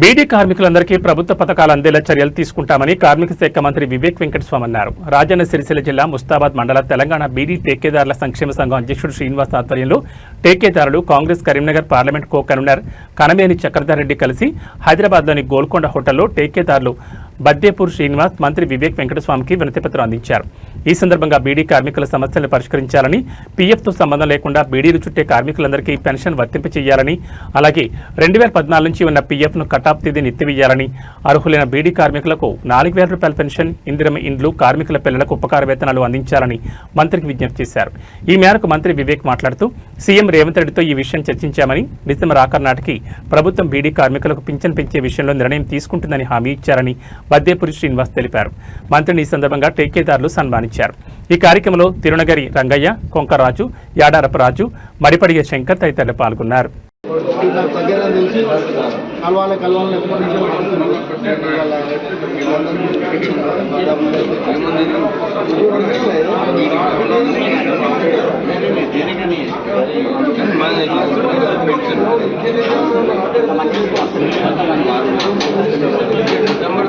బీడీ కార్మికులందరికీ ప్రభుత్వ పథకాలు అందేలా చర్యలు తీసుకుంటామని కార్మిక శాఖ మంత్రి వివేక్ వెంకటస్వామి అన్నారు. రాజన్న సిరిసిల్ల జిల్లా ముస్తాబాద్ మండల తెలంగాణ బీడీ టేకేదారుల సంక్షేమ సంఘం అధ్యక్షుడు శ్రీనివాస్ ఆధ్వర్యంలో టేకేదారులు Congress Karimnagar parliament co convener Kanameni Chakradhar Reddy కలిసి హైదరాబాద్లోని గోల్కొండ హోటల్లో టేకేదారులు బద్దేపూర్ శ్రీనివాస్ మంత్రి వివేక్ వెంకటస్వామికి వినతిపత్రం అందించారు. ఈ సందర్భంగా బీడీ కార్మికుల సమస్యలను పరిష్కరించాలని పీఎఫ్తో సంబంధం లేకుండా బీడీలు చుట్టే కార్మికులందరికీ పెన్షన్ వర్తింపచేయాలని అలాగే రెండు వేల పద్నాలుగు నుంచి ఉన్న పీఎఫ్ను కటాఫ్ తేదీ ఎత్తివేయాలని అర్హులైన బీడీ కార్మికులకు నాలుగు వేల రూపాయల పెన్షన్ ఇందిరమ ఇండ్లు కార్మికుల పిల్లలకు ఉపకార వేతనాలు అందించాలని మంత్రికి విజ్ఞప్తి చేశారు. ఈ మేరకు మంత్రి వివేక్ మాట్లాడుతూ సీఎం రేవంత్ రెడ్డితో ఈ విషయం చర్చించామని డిసెంబర్ ఆఖరు నాటికి ప్రభుత్వం బీడీ కార్మికులకు పింఛన్ పెంచే విషయంలో నిర్ణయం తీసుకుంటుందని హామీ ఇచ్చారని బద్దేపురి శ్రీనివాస్ తెలిపారు. మంత్రిని ఈ సందర్భంగా టేకేదారులు సన్మానించారు. ఈ కార్యక్రమంలో తిరునగరి రంగయ్య కొంకరాజు యాడారపు రాజు మరిపడిగ శంకర్ తదితరులు పాల్గొన్నారు.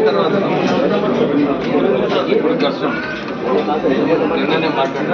తర్వాత ఇప్పుడు కష్టం ನಿನ್ನೆ ಮಾತಾಡಿದ